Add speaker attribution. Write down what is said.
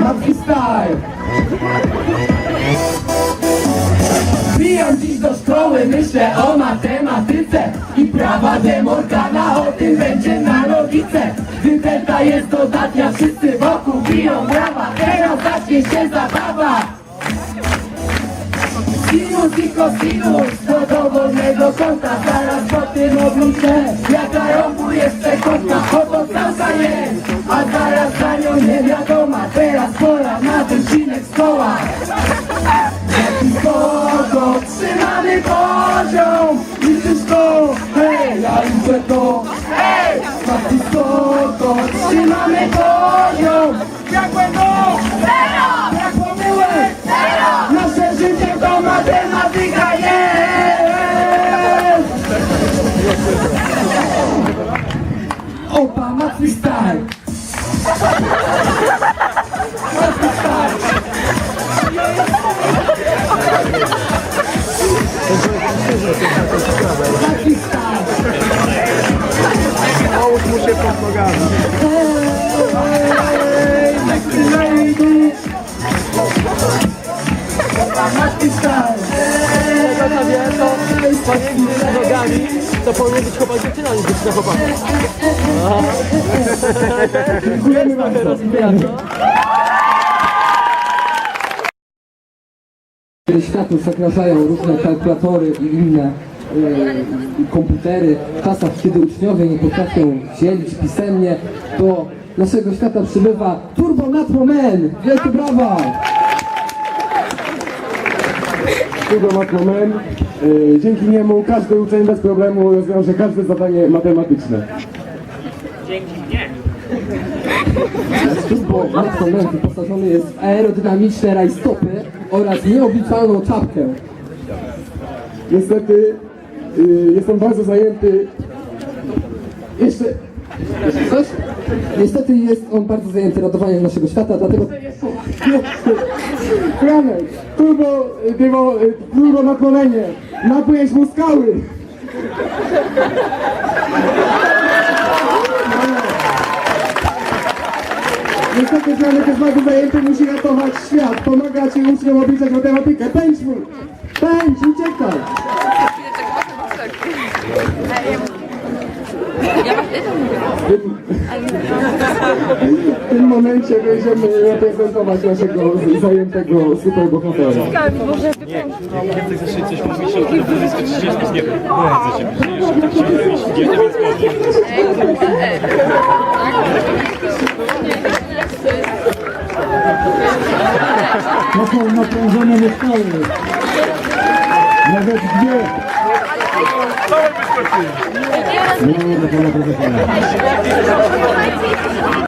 Speaker 1: Matki dziś do szkoły, myślę o matematyce I prawa demorgana, o tym będzie na logice. Gdy jest dodatnia, wszyscy wokół biją brawa Teraz zacznie się zabawa. Sinus i kosinus do dowolnego kąta Zaraz po tym obliczę Jaka rogu jest przekątna Oto całka jest Trzymamy poziom. Liczysz to Hej, ja liczę to. Hej, jaki spoko Trzymamy poziom. Jak będą? Zero! Jak pomyłek? Zero! Nasze życie to matematyka jest. Opa, ma freestyle
Speaker 2: Połóż mu się pod nogami.
Speaker 3: Tego co wie, to pomiędzy nogami to powinien być chłopak dziewczyna niż dziewczyna chłopak.
Speaker 1: Dziękujemy bardzo światu zagrażają różne kalkulatory i inne e, komputery, w czasach, kiedy uczniowie nie potrafią dzielić pisemnie, do naszego świata przybywa Turbo Natmo Man! Wielkie brawa!
Speaker 2: Hugo Makromen. Yy, dzięki niemu każdy uczeń bez problemu rozwiąże każde zadanie matematyczne.
Speaker 1: Turbo Man wyposażony jest w aerodynamiczne rajstopy oraz nieobliczalną czapkę.
Speaker 2: Niestety yy, jestem bardzo zajęty.
Speaker 1: Jeszcze, jeszcze coś? Niestety jest on bardzo zajęty ratowaniem naszego świata, dlatego
Speaker 2: Franek, turbo, yy, turbo, yy, turbo na. Napujesz mu skały. Niestety jest bardzo zajęty, musi ratować świat, pomagać uczniom obliczać matematykę. Pędź mu! Pędź, uciekaj! W tym momencie będziemy reprezentować naszego zajętego superbohatera.
Speaker 4: Nie chcę jeszcze coś mówić o tym, że jest 30 nie wiem. Nie chcę się jeszcze tak się robić, nie więc
Speaker 2: To są